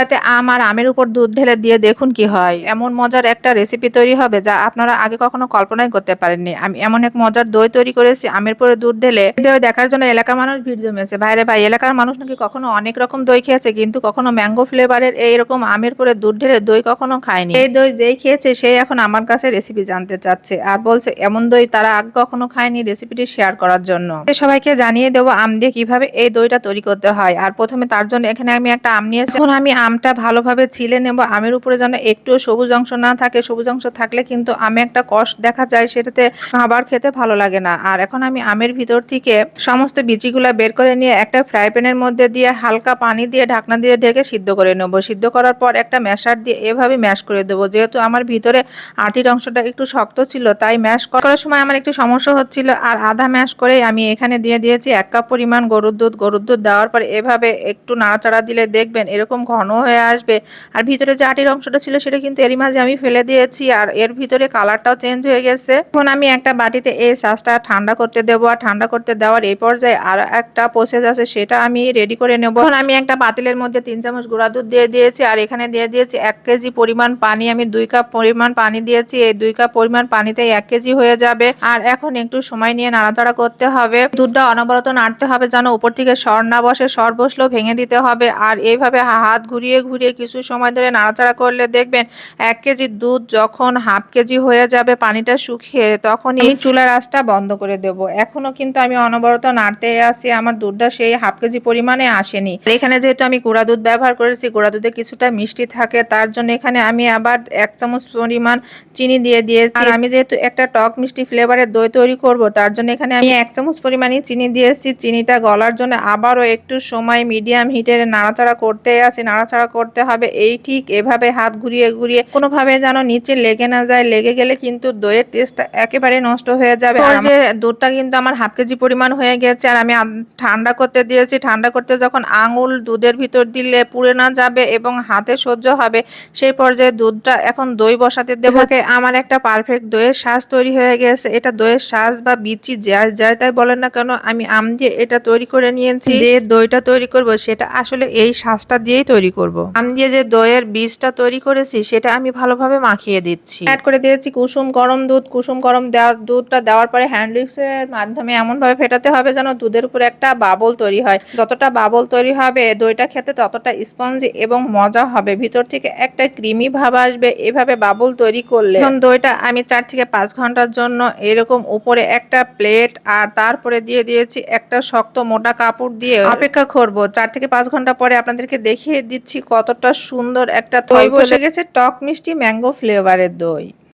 তাতে আম আর আমের উপর দুধ ঢেলে দিয়ে দেখুন কি হয়। এমন মজার একটা রেসিপি তৈরি হবে যা আপনারা আগে কখনো কল্পনাই করতে পারেননি। আমি এমন এক মজার দই তৈরি করেছি, আমের পরে দুধ ঢেলে দই দেখার জন্য এলাকার মানুষ ভিড় জমেছে। বাইরে ভাই, এলাকার মানুষ নাকি কখনো অনেক রকম দই খেয়েছে, কিন্তু কখনো ম্যাঙ্গো ফ্লেভারের এইরকম আমের পরে দুধ ঢেলে দই কখনো খায়নি। এই দই যেই খেয়েছে সেই এখন আমার কাছে রেসিপি জানতে চাচ্ছে আর বলছে, এমন দই তারা আগে কখনো খায়নি রেসিপিটি শেয়ার করার জন্য। সবাইকে জানিয়ে দেবো আম দিয়ে কীভাবে এই দইটা তৈরি করতে হয়। আর প্রথমে তার জন্য এখানে আমি একটা আম নিয়েছি। এখন আমি আমটা ভালোভাবে ছিলে নেব। আমের উপরে যেন একটু সবুজ অংশ না থাকে, সবুজ অংশ থাকলে কিন্তু আমে একটা কষ দেখা যায়, সেটাতে খাবার খেতে ভালো লাগে না। আর এখন আমি আমের ভিতর থেকে সমস্ত বিচিগুলা বের করে নিয়ে একটা ফ্রাই প্যানের মধ্যে দিয়ে হালকা পানি দিয়ে ঢাকনা দিয়ে ঢেকে সিদ্ধ করে নেব। সিদ্ধ করার পর একটা ম্যাশার দিয়ে এভাবে ম্যাশ করে দেবো। যেহেতু আমার ভিতরে আটির অংশটা একটু শক্ত ছিল, তাই ম্যাশ করার সময় আমার একটু সমস্যা হচ্ছিল। আর আধা ম্যাশ করে আমি এখানে দিয়ে দিয়েছি এক কাপ পরিমাণ গরুর দুধ। গরুর দুধ দেওয়ার পর এভাবে একটু নাড়াচাড়া দিলে দেখবেন এরকম ঘন হয়ে আসবে। আর ভিতরে যে আটির অংশটা ছিল সেটা কিন্তু এরই মাঝে আমি ফেলে দিয়েছি আর এর ভিতরে কালারটাও চেঞ্জ হয়ে গেছে। এখন আমি একটা বাটিতে এই সাসটা ঠান্ডা করতে দেবো আর ঠান্ডা করতে দেওয়ার এই পর্যায়ে আর একটা প্রসেস আছে সেটা আমি রেডি করে নেব। এখন আমি একটা পাতিলের মধ্যে তিন চামচ গুঁড়া দুধ দিয়ে দিয়েছি আর এখানে দিয়ে দিয়েছি এক কেজি পরিমাণ পানি। আমি দুই কাপ পরিমাণ পানি দিয়েছি। এই দুই কাপ পরিমাণ পানিতে এক কেজি হয়ে যাবে। আর এখন একটু সময় নিয়ে নাড়াচাড়া করতে হবে। দুধটা অনবরত নাড়তে হবে যেন উপর থেকে সর না বসে, সর বসলেও ভেঙে দিতে হবে। আর এইভাবে হাত ঘুরিয়ে ঘুরিয়ে ঘুরিয়ে কিছু সময় ধরে নাড়াচাড়া করলে দেখবেন এক কেজি দুধ যখন হাফ কেজি হয়ে যাবে পানিটা শুকিয়ে তখন এই চুলার আঁচটা বন্ধ করে দেব। এখনও কিন্তু আমি অনবরত নাড়তে আসি, আমার দুধটা সেই হাফ কেজি পরিমাণে আসেনি। এখানে যেহেতু আমি গুঁড়া দুধ ব্যবহার করেছি, গুঁড়া দুধে কিছুটা মিষ্টি থাকে, তার জন্য এখানে আমি আবার এক চামচ পরিমাণ চিনি দিয়ে দিয়েছি। আমি যেহেতু একটা টক মিষ্টি ফ্লেভারের দই তৈরি করব, তার জন্য এখানে আমি এক চামচ পরিমাণই চিনি দিয়েছি। চিনিটা গলার জন্য আবারও একটু সময় মিডিয়াম হিটে নাড়াচাড়া করতে আসি, নাড়াচাড়া করতে হবে। এই ঠিক এভাবে হাত ঘুরিয়ে ঘুরিয়ে কোনোভাবে যেন নিচে লেগে না যায়। লেগে গেলে কিন্তু দইয়ের টেস্টটা একেবারে নষ্ট হয়ে যাবে। আর যে দুধটা কিন্তু আমার হাফ কেজি পরিমাণ হয়ে গেছে আর আমি ঠান্ডা করতে দিয়েছি। ঠান্ডা করতে যখন আঙুল দুধের ভিতর দিলে পুড়ে না যাবে এবং হাতে সহ্য হবে সেই পর্যায়ে দুধটা এখন দই বসাতে দেবো। আমার একটা পারফেক্ট দইয়ের শ্বাস তৈরি হয়ে গেছে। এটা দইয়ের শ্বাস বা বিচি যা যাটাই বলেন না কেন আমি আম দিয়ে এটা তৈরি করে নিয়েছি। যে দইটা তৈরি করব সেটা আসলে এই শ্বাসটা দিয়েই তৈরি করব। আম দিয়ে যে দইয়ের বীজটা তৈরি করেছি সেটা আমি ভালোভাবে মাখিয়ে দিচ্ছি। অ্যাড করে দিয়েছি কুসুম গরম দুধ। কুসুম গরম দেওয়া দুধটা দেওয়ার পরে হ্যান্ড এর মাধ্যমে এমন ভাবে ফেটাতে হবে যেন দুধের উপরে একটা বাবল তৈরি হয়। যতটা বাবল তৈরি হবে দইটা খেতে ততটা স্পঞ্জি এবং মজা হবে। ভিতর থেকে একটা ক্রিমি ভাব আসবে। এভাবে বাবল তৈরি করলে এখন দইটা আমি চার থেকে পাঁচ ঘণ্টার জন্য এরকম উপরে একটা প্লেট আর তারপরে দিয়ে দিয়েছি একটা শক্ত মোটা কাপড় দিয়ে অপেক্ষা করব। চার থেকে পাঁচ ঘণ্টা পরে আপনাদেরকে দেখিয়ে দিচ্ছি। কতটা সুন্দর একটা দই বসে গেছে। টক মিষ্টি ম্যাঙ্গো ফ্লেভারের দই।